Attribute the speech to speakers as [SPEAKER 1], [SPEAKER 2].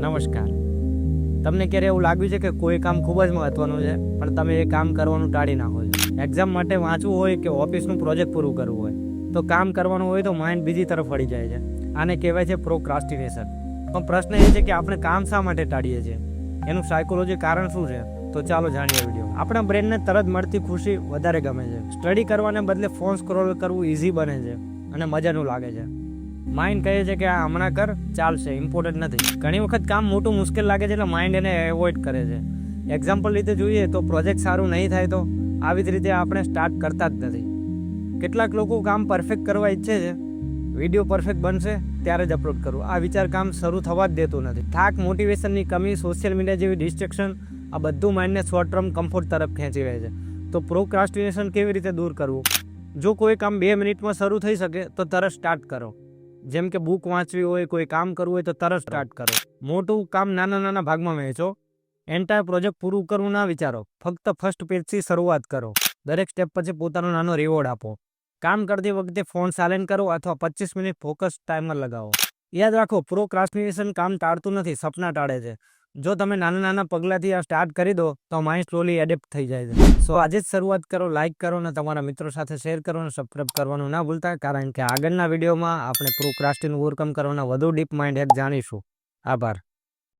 [SPEAKER 1] નમસ્કાર. તમને ક્યારે એવું લાગ્યું છે કે કોઈ કામ ખૂબ જ મહત્વનું છે, પણ તમે એ કામ કરવાનું ટાળી નાખો છો? એક્ઝામ માટે વાંચવું હોય કે ઓફિસનું પ્રોજેક્ટ પૂરું કરવું હોય, તો કામ કરવાનું હોય તો માઇન્ડ બીજી તરફ વળી જાય છે. આને કહેવાય છે પ્રોક્રાસ્ટિનેશન પણ પ્રશ્ન એ છે કે આપણે કામ શા માટે ટાળીએ છીએ? એનું સાયકોલોજી કારણ શું છે? તો ચાલો જાણીએ વીડિયો આપણા બ્રેનને તરત મળતી ખુશી વધારે ગમે છે. સ્ટડી કરવાને બદલે ફોન સ્ક્રોલ કરવું ઇઝી બને છે અને મજાનું લાગે છે. માઇન્ડ કહે છે કે આ હમણાં કર, ચાલશે ઇમ્પોર્ટન્ટ નથી. ઘણી વખત કામ મોટું મુશ્કેલ લાગે છે એટલે માઇન્ડ એને એવોઇડ કરે છે. એક્ઝામ્પલ રીતે જોઈએ તો પ્રોજેક્ટ સારું નહીં થાય તો આવી જ રીતે આપણે સ્ટાર્ટ કરતા જ નથી. કેટલાક લોકો કામ પરફેક્ટ કરવા ઈચ્છે છે વીડિયો પરફેક્ટ બનશે, ત્યારે જ અપલોડ કરવું આ વિચાર કામ શરૂ થવા જ દેતું નથી. થાક મોટિવેશનની કમી સોશિયલ મીડિયા જેવી ડિસ્ટ્રેક્શન આ બધું માઇન્ડને શોર્ટ ટર્મ કમ્ફર્ટ તરફ ખેંચી રહે છે. તો પ્રોક્રાસ્ટિનેશન કેવી રીતે દૂર કરવું? જો કોઈ કામ બે મિનિટમાં શરૂ થઈ શકે, તો તરત સ્ટાર્ટ કરો. જેમ કે બુક વાંચવી હોય કોઈ કામ કરવું હોય તો તરત સ્ટાર્ટ કરો. મોટું કામ નાના નાના ભાગમાં વહેંચો. એન્ટાયર પ્રોજેક્ટ પૂરું કરવું ના વિચારો. ફક્ત ફર્સ્ટ પેજથી શરૂઆત કરો. દરેક સ્ટેપ પછી પોતાનો નાનો રિવોર્ડ આપો. કામ કરતી વખતે ફોન સાયલેન્ટ કરો અથવા પચીસ મિનિટ ફોકસ ટાઈમર લગાવો. યાદ રાખો પ્રોક્રાસ્ટિનેશન કામ ટાળતું નથી સપના ટાળે છે. જો તમે નાના નાના પગલાંથી આ સ્ટાર્ટ કરી દો, તો માઇન્ડ સ્લોલી એડેપ્ટ થઈ જાય છે. સો આજે જ શરૂઆત કરો લાઇક કરો અને તમારા મિત્રો સાથે શેર કરો અને સબસ્ક્રાઈબ કરવાનું ના ભૂલતા, કારણ કે આગળના વિડીયોમાં આપણે પ્રોક્રાસ્ટિન ઓવરકમ કરવાના વધુ ડીપ માઇન્ડ હેક જાણીશું. આભાર.